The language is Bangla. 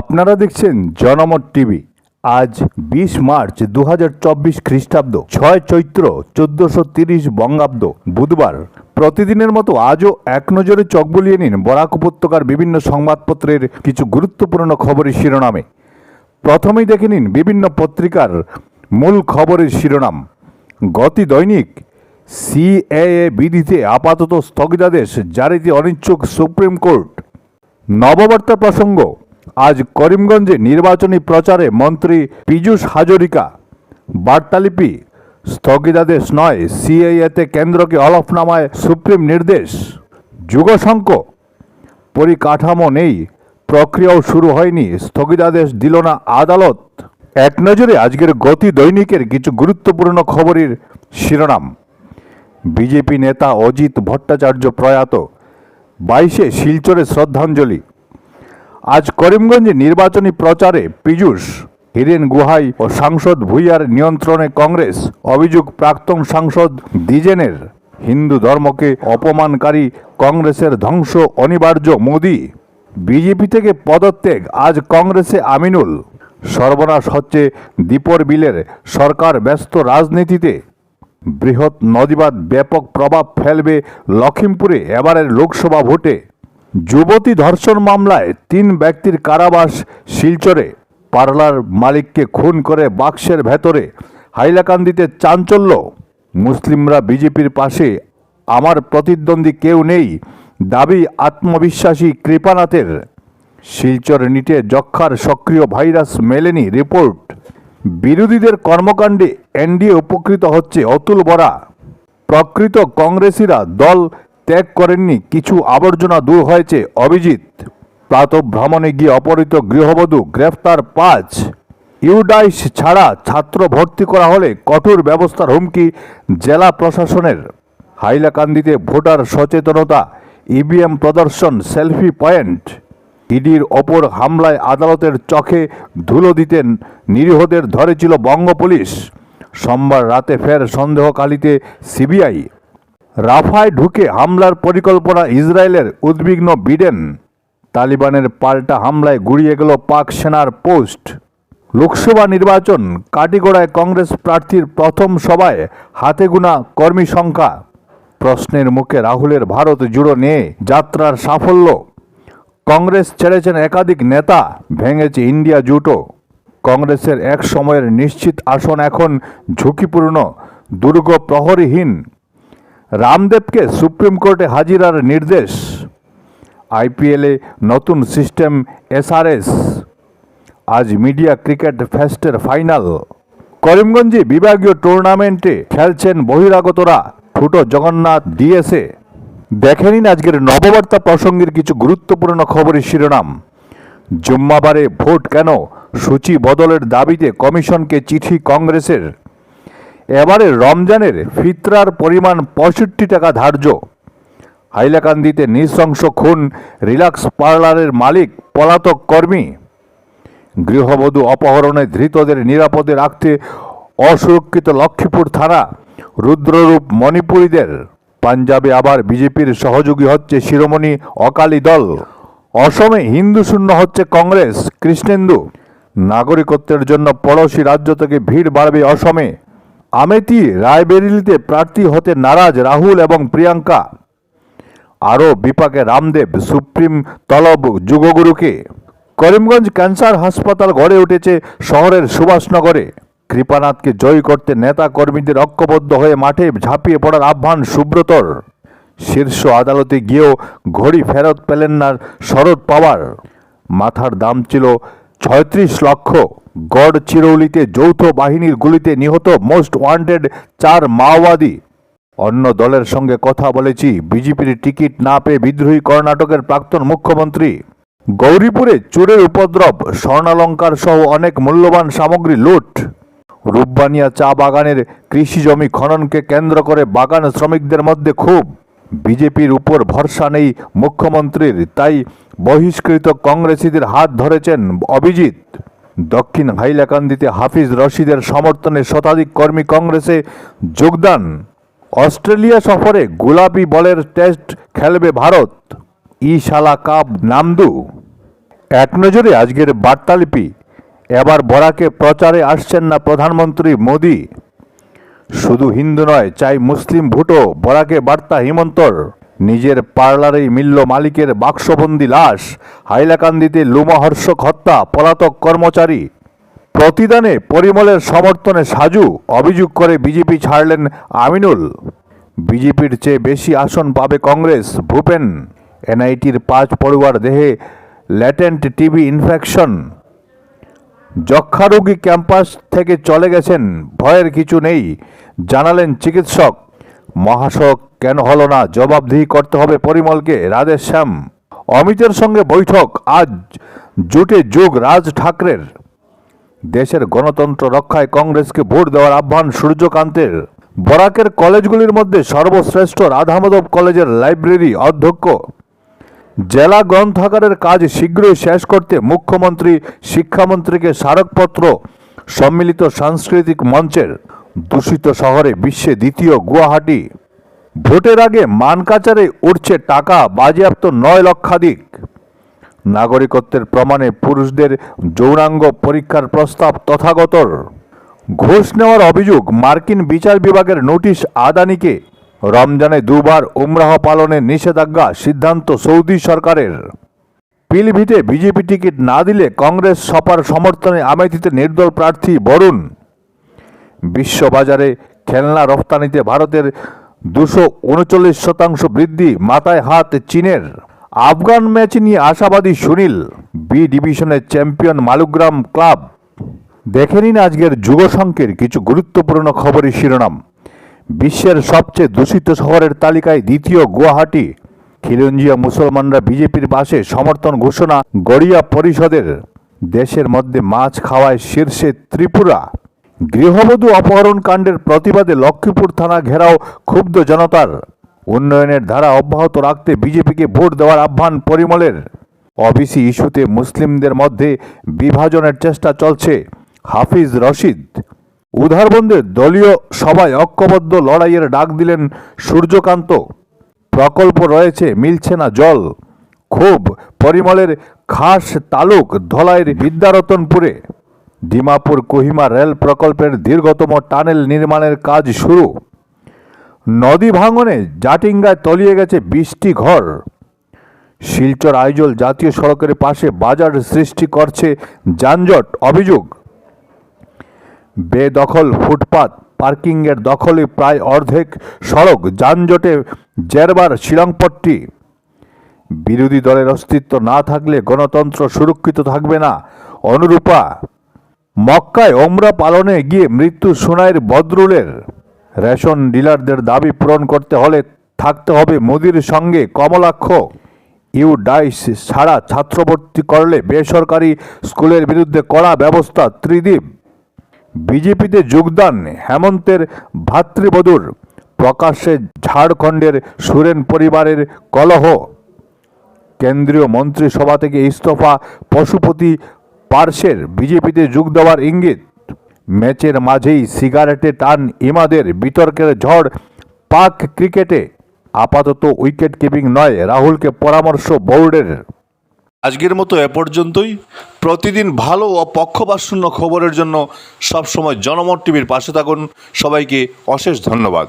আপনারা দেখছেন জনমত টিভি। আজ বিশ মার্চ দু হাজার চব্বিশ খ্রিস্টাব্দ, ছয় চৈত্র চোদ্দশো তিরিশ বঙ্গাব্দ, বুধবার। প্রতিদিনের মতো আজও এক নজরে চোখ বুলিয়ে নিন বরাক উপত্যকার বিভিন্ন সংবাদপত্রের কিছু গুরুত্বপূর্ণ খবরের শিরোনামে। প্রথমেই দেখে নিন বিভিন্ন পত্রিকার মূল খবরের শিরোনাম। গতি দৈনিক, সিএএ বিধিতে আপাতত স্থগিতাদেশ জারিতে অনিচ্ছুক সুপ্রিম কোর্ট। নববার্তা প্রসঙ্গ আজ করিমগঞ্জে নির্বাচনী প্রচারে মন্ত্রী পীযূষ হাজরিকা। বার্তালিপি, স্থগিতাদেশ নয় সিএএতে কেন্দ্রকে অলফনামায় সুপ্রিম নির্দেশ। যুগশঙ্ক, পরিকাঠামো নেই, প্রক্রিয়াও শুরু হয়নি, স্থগিতাদেশ দিল না আদালত। এক নজরে আজকের গতি দৈনিকের কিছু গুরুত্বপূর্ণ খবরের শিরোনাম। বিজেপি নেতা অজিত ভট্টাচার্য প্রয়াত, বাইশে শিলচরে শ্রদ্ধাঞ্জলি। আজ করিমগঞ্জে নির্বাচনী প্রচারে পীযূষ, হিরেন গুহাই ও সাংসদ ভুইয়ার নিয়ন্ত্রণে কংগ্রেস, অভিযোগ প্রাক্তন সাংসদ দ্বিজেনের। হিন্দু ধর্মকে অপমানকারী কংগ্রেসের ধ্বংস অনিবার্য মোদি। বিজেপি থেকে পদত্যাগ, আজ কংগ্রেসে আমিনুল। সর্বনাশ হচ্ছে দীপর বিলের সরকার ব্যস্ত রাজনীতিতে। বৃহৎ নদীবাদ ব্যাপক প্রভাব ফেলবে লখিমপুরে এবারের লোকসভা ভোটে। যুবতী ধর্ষণ মামলায় তিন ব্যক্তির কারাবাস শিলচরে। পার্লার মালিককে খুন করে বাক্সের ভেতরে। হাইলাকান্দিতে চাঞ্চল্য। মুসলিমরা বিজেপির পাশে। আমার প্রতিদ্বন্দ্বী কেউ নেই। দাবি আত্মবিশ্বাসী কৃপানাথের। শিলচর নিটে যক্ষার সক্রিয় ভাইরাস মেলেনি রিপোর্ট। বিরোধীদের কর্মকাণ্ডে এনডিএ উপকৃত হচ্ছে অতুল বরা। প্রকৃত কংগ্রেসীরা দল ত্যাগ করেননি, কিছু আবর্জনা দূর হয়েছে। অভিজিৎ প্রাতভ্রমণে গিয়ে অপহৃত গৃহবধূ গ্রেফতার পাঁচ। ইউডাইস ছাড়া ছাত্র ভর্তি করা হলে কঠোর ব্যবস্থার হুমকি জেলা প্রশাসনের। হাইলাকান্দিতে ভোটার সচেতনতা, ইভিএম প্রদর্শন, সেলফি পয়েন্ট। ইডির ওপর হামলায় আদালতের চোখে ধুলো দিতেন নিরীহদের ধরেছিল বঙ্গ পুলিশ। সোমবার রাতে ফের সন্দেহকালীতে সিবিআই রাফায় ঢুকে হামলার পরিকল্পনা ইসরায়েলের উদ্বিগ্ন বিডেন। তালিবানের পাল্টা হামলায় গুড়িয়ে গেল পাক সেনার পোস্ট। লোকসভা নির্বাচন কাটিগোড়ায় কংগ্রেস প্রার্থীর প্রথম সভায় হাতে গোনা কর্মী সংখ্যা। প্রশ্নের মুখে রাহুলের ভারত জুড়ো নিয়ে যাত্রার সাফল্য। কংগ্রেস ছেড়েছেন একাধিক নেতা, ভেঙেছে ইন্ডিয়া জুটো। কংগ্রেসের এক সময়ের নিশ্চিত আসন এখন ঝুঁকিপূর্ণ, দুর্গ প্রহরীহীন। রামদেবকে সুপ্রিম কোর্টে হাজিরার নির্দেশ। আইপিএলে নতুন সিস্টেম এসআরএস। আজ মিডিয়া ক্রিকেট ফেস্টের ফাইনাল। করিমগঞ্জে বিভাগীয় টুর্নামেন্টে খেলছেন বহিরাগতরা, ফুটো জগন্নাথ, ডিএসএ। দেখে নিন আজকের নববার্তা প্রসঙ্গের কিছু গুরুত্বপূর্ণ খবরের শিরোনাম। জুম্মাবারে ভোট কেন? সূচি বদলের দাবিতে কমিশনকে চিঠি কংগ্রেসের। এবারে রমজানের ফিতরার পরিমাণ পঁয়ষট্টি টাকা ধার্য। হাইলাকান্দিতে নৃশংস খুন রিলাক্স পার্লারের মালিক, পলাতক কর্মী। গৃহবধূ অপহরণে ধৃতদের নিরাপদে রাখতে অসুরক্ষিত লক্ষ্মীপুর থানা, রুদ্ররূপ মণিপুরীদের। পাঞ্জাবে আবার বিজেপির সহযোগী হচ্ছে শিরোমণি অকালি দল। অসমে হিন্দু শূন্য হচ্ছে কংগ্রেস, কৃষ্ণেন্দু। নাগরিকত্বের জন্য পড়োশি রাজ্য থেকে ভিড় বাড়বে অসমে। আমেতি রায়বেরিলিতে প্রার্থী হতে নারাজ রাহুল এবং প্রিয়াঙ্কা। আরও বিপাকে রামদেব, সুপ্রিম তলব যুগগুরুকে। করিমগঞ্জ ক্যান্সার হাসপাতাল গড়ে উঠেছে শহরের সুভাষনগরে। কৃপানাথকে জয় করতে নেতা কর্মীদের ঐক্যবদ্ধ হয়ে মাঠে ঝাঁপিয়ে পড়ার আহ্বান সুব্রতর। শীর্ষ আদালতে গিয়েও ঘড়ি ফেরত পেলেন না শরৎ পাওয়ার। মাথার দাম ছিল ছয়ত্রিশ লক্ষ। গড় চিরৌলিতে যৌথ বাহিনীর গুলিতে নিহত মোস্ট ওয়ান্টেড চার মাওবাদী। অন্য দলের সঙ্গে কথা বলেছি, বিজেপির টিকিট না পেয়ে বিদ্রোহী কর্ণাটকের প্রাক্তন মুখ্যমন্ত্রী। গৌরীপুরে চোরের উপদ্রব, স্বর্ণালঙ্কার সহ অনেক মূল্যবান সামগ্রী লুট। রূপবানিয়া চা বাগানের কৃষি জমি খননকে কেন্দ্র করে বাগান শ্রমিকদের মধ্যে খুব বিজেপির উপর ভরসা নেই মুখ্যমন্ত্রীর, তাই বহিষ্কৃত কংগ্রেসীদের হাত ধরেছেন অভিজিৎ। দক্ষিণ হাইলাকান্দিতে হাফিজ রশিদের সমর্থনে শতাধিক কর্মী কংগ্রেসে যোগদান। অস্ট্রেলিয়া সফরে গোলাপি বলের টেস্ট খেলবে ভারত। ইশালা কাপ নামদু। এক নজরে আজকের বার্তালিপি, এবার বরাকে প্রচারে আসছেন না প্রধানমন্ত্রী মোদি। শুধু হিন্দু নয়, চাই মুসলিম ভোটও, বরাকে বার্তা হিমন্তর। নিজের পার্লারেই মিলল মালিকের বাক্সবন্দি লাশ। হাইলাকান্দিতে লোমহর্ষক হত্যা, পলাতক কর্মচারী। প্রতিদানে পরিমলের সমর্থনে সাজু, অভিযোগ করে বিজেপি ছাড়লেন আমিনুল। বিজেপির চেয়ে বেশি আসন পাবে কংগ্রেস, ভূপেন। এনআইটির পাঁচ পড়ুয়ার দেহে ল্যাটেন্ট টিবি ইনফেকশন। যক্ষারোগী ক্যাম্পাস থেকে চলে গেছেন, ভয়ের কিছু নেই, জানালেন চিকিৎসক। মহাসড়ক কেন হলো না? জবাবদিহি করতে হবে পরিমলকে রাধের শ্যাম অমিতের সঙ্গে বৈঠক, আজ জোটে যোগ রাজ ঠাকরের। দেশের গণতন্ত্র রক্ষায় কংগ্রেসকে ভোট দেওয়ার আহ্বান সূর্যকান্তের। বরাকের কলেজগুলির মধ্যে সর্বশ্রেষ্ঠ রাধামাধব কলেজের লাইব্রেরি অধ্যক্ষ। জেলা গ্রন্থাগারের কাজ শীঘ্রই শেষ করতে মুখ্যমন্ত্রী, শিক্ষামন্ত্রীকে স্মারকপত্র, সম্মিলিত সাংস্কৃতিক মঞ্চের, দূষিত শহরে বিশ্বে দ্বিতীয় গুয়াহাটি। ভোটের আগে মানকাচারে উঠছে টাকা, বাজেয়াপ্ত নয় লক্ষাধিক। নাগরিকত্বের প্রমাণে পুরুষদের যৌনাঙ্গ পরীক্ষার প্রস্তাব তথাগতর। ঘুষ নেওয়ার অভিযোগ, মার্কিন বিচার বিভাগের নোটিশ আদানিকে। রমজানে দুবার উমরাহ পালনের নিষেধাজ্ঞা, সিদ্ধান্ত সৌদি সরকারের। পিলভিটে বিজেপি টিকিট না দিলে কংগ্রেস সপার সমর্থনে আমেথিতে নির্দল প্রার্থী বরুণ। বিশ্ববাজারে খেলনা রফতানিতে ভারতের দুশো উনচল্লিশ শতাংশ বৃদ্ধি মাথায় হাত চীনের। আফগান ম্যাচ নিয়ে আশাবাদী সুনীল, বি ডিভিশনের চ্যাম্পিয়ন মালুগ্রাম ক্লাব। দেখে নিন আজকের যুগসংখ্যের কিছু গুরুত্বপূর্ণ খবরের শিরোনাম। বিশ্বের সবচেয়ে দূষিত শহরের তালিকায় দ্বিতীয় গুয়াহাটি। খিলঞ্জিয়া মুসলমানরা বিজেপির পাশে সমর্থন ঘোষণা গড়িয়া পরিষদের। দেশের মধ্যে মাছ খাওয়ায় শীর্ষে ত্রিপুরা। গৃহবধূ অপহরণ কাণ্ডের প্রতিবাদে লক্ষ্মীপুর থানা ঘেরাও ক্ষুব্ধ জনতার। উন্নয়নের ধারা অব্যাহত রাখতে বিজেপিকে ভোট দেওয়ার আহ্বান পরিমলের। অবিসি ইস্যুতে মুসলিমদের মধ্যে বিভাজনের চেষ্টা চলছে, হাফিজ রশিদ। উধারবন্দের দলীয় সভায় ঐক্যবদ্ধ লড়াইয়ের ডাক দিলেন সূর্যকান্ত। প্রকল্প রয়েছে, মিলছে না জল। খুব পরিমলের খাস তালুক ধলাইয়ের বিদ্যারতনপুরে। ডিমাপুর কোহিমা রেল প্রকল্পের দীর্ঘতম টানেল নির্মাণের কাজ শুরু। নদী ভাঙনে জাটিঙ্গায় তলিয়ে গেছে বিশটি ঘর। শিলচর আইজল জাতীয় সড়কের পাশে বাজার সৃষ্টি করছে যানজট অভিযোগ। বেদখল ফুটপাত পার্কিংয়ের দখলে প্রায় অর্ধেক সড়ক যানজটে জেরবার শিলংপট্টি। বিরোধী দলের অস্তিত্ব না থাকলে গণতন্ত্র সুরক্ষিত থাকবে না। অনুরূপা মক্কায় ওমরা পালনে গিয়ে মৃত্যু সোনাইয়ের বদরুলের। রেশন ডিলারদের দাবি পূরণ করতে হলে থাকতে হবে মোদির সঙ্গে কমলাক্ষ। ইউ ডাইস ছাড়া ছাত্রভর্তি করলে বেসরকারি স্কুলের বিরুদ্ধে কড়া ব্যবস্থা ত্রিদীপ বিজেপিতে যোগদান হেমন্তের ভাতৃবধূর। প্রকাশ্যে ঝাড়খণ্ডের সুরেন পরিবারের কলহ। কেন্দ্রীয় মন্ত্রিসভা থেকে ইস্তফা, পশুপতি পার্সের বিজেপিতে যোগ দেওয়ার ইঙ্গিত। ম্যাচের মাঝেই সিগারেটে টান ইমাদের বিতর্কের ঝড় পাক ক্রিকেটে। আপাতত উইকেট কিপিং নয়, রাহুলকে পরামর্শ বোর্ডের। আজকের মতো এ পর্যন্তই। প্রতিদিন ভালো ও পক্ষপাতশূন্য খবরের জন্য সবসময় জনমত টিভির পাশে থাকুন। সবাইকে অশেষ ধন্যবাদ।